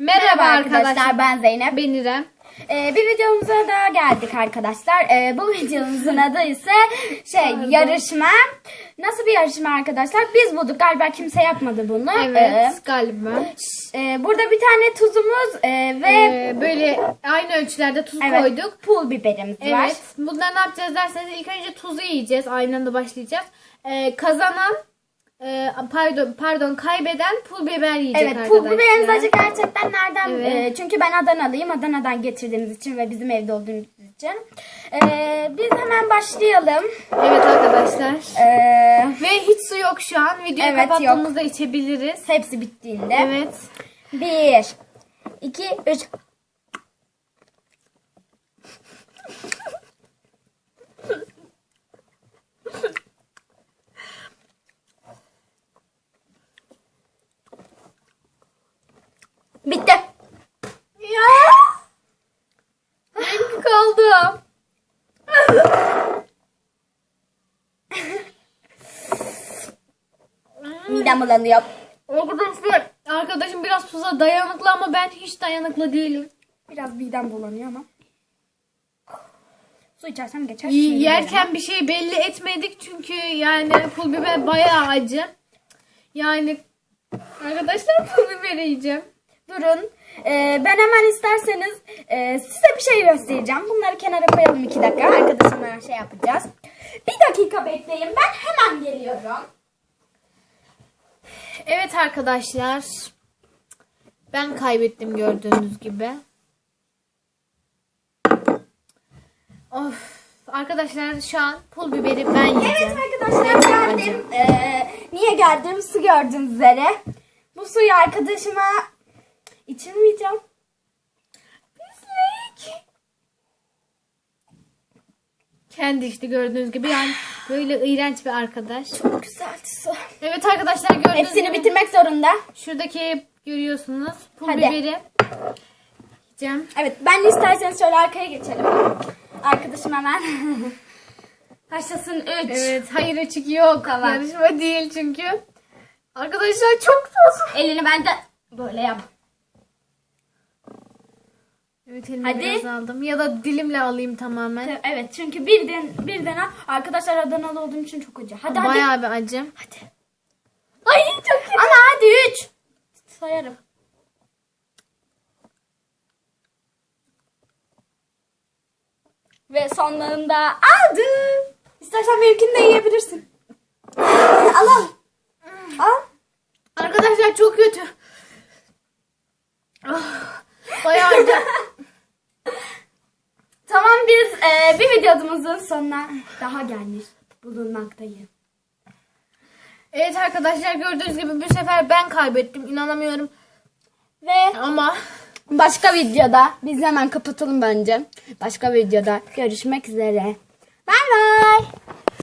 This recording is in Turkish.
Merhaba arkadaşlar. ben Zeynep. Ben İrem. Ee, bir videomuza daha geldik arkadaşlar. Ee, bu videomuzun adı ise şey yarışma. Nasıl bir yarışma arkadaşlar? Biz bulduk galiba kimse yapmadı bunu. Evet galiba. Ee, e, burada bir tane tuzumuz e, ve Ee, böyle aynı ölçülerde tuz evet, koyduk. pul biberimiz var. Evet. Bunları ne yapacağız derseniz ilk önce tuzu yiyeceğiz. Aynı anda başlayacağız. Ee, kazanan e, pardon pardon kaybeden pul biber yiyecek Evet, arkadaşlar. pul biberimiz acı gerçekten nereden? Evet. e, çünkü ben Adanalıyım. Adana'dan getirdiğimiz için ve bizim evde olduğumuz için. Ee, biz hemen başlayalım. Evet arkadaşlar. Ee, Ve hiç su yok şu an. Videoyu Evet, kapattığımızda içebiliriz. hepsi bittiğinde. Evet. Bir, iki, üç. Kaldım. Midem bulanıyor. Arkadaşlar arkadaşım biraz tuza dayanıklı ama ben hiç dayanıklı değilim. Biraz midem bulanıyor ama. Su içersem geçer. Y- Yerken bir şey belli etmedik çünkü yani pul biber bayağı acı. Yani arkadaşlar pul biber yiyeceğim. Durun. Ee, ben hemen isterseniz e, size bir şey göstereceğim. Bunları kenara koyalım iki dakika. Arkadaşımla şey yapacağız. Bir dakika bekleyin. Ben hemen geliyorum. Evet arkadaşlar. Ben kaybettim gördüğünüz gibi. Of. Arkadaşlar şu an pul biberi ben yiyeceğim. Evet arkadaşlar geldim. Ee, niye geldim? Su gördüğünüz üzere. Bu suyu arkadaşıma içirmeyeceğim. Pislik. Kendi işte gördüğünüz gibi yani böyle iğrenç bir arkadaş. Çok güzeldi su. Evet arkadaşlar gördüğünüz Hepsini gibi bitirmek zorunda. şuradaki görüyorsunuz pul Hadi. biberi. Yiyeceğim. Evet ben de isterseniz şöyle arkaya geçelim. Arkadaşım hemen. Başlasın 3. Evet hayır açık yok. Tamam. Yarışma değil çünkü. Arkadaşlar çok tuz. Elini bence böyle yap. Evet Hadi. biraz aldım. Ya da dilimle alayım tamamen. Evet çünkü birden birden al. Arkadaşlar Adanalı olduğum için çok acı. Hadi hadi. Bayağı bir acı. Hadi. Ay çok kötü. Ana hadi 3. Sayarım. Ve sonlarında aldım. İstersen benimkini de yiyebilirsin. al al. Al. Arkadaşlar çok kötü. Ah, Bayağı biz e, bir videomuzun sonuna daha gelmiş bulunmaktayız. evet arkadaşlar gördüğünüz gibi bu sefer ben kaybettim. İnanamıyorum. Ve Ama başka videoda biz hemen kapatalım bence. Başka videoda görüşmek üzere. Bay bay.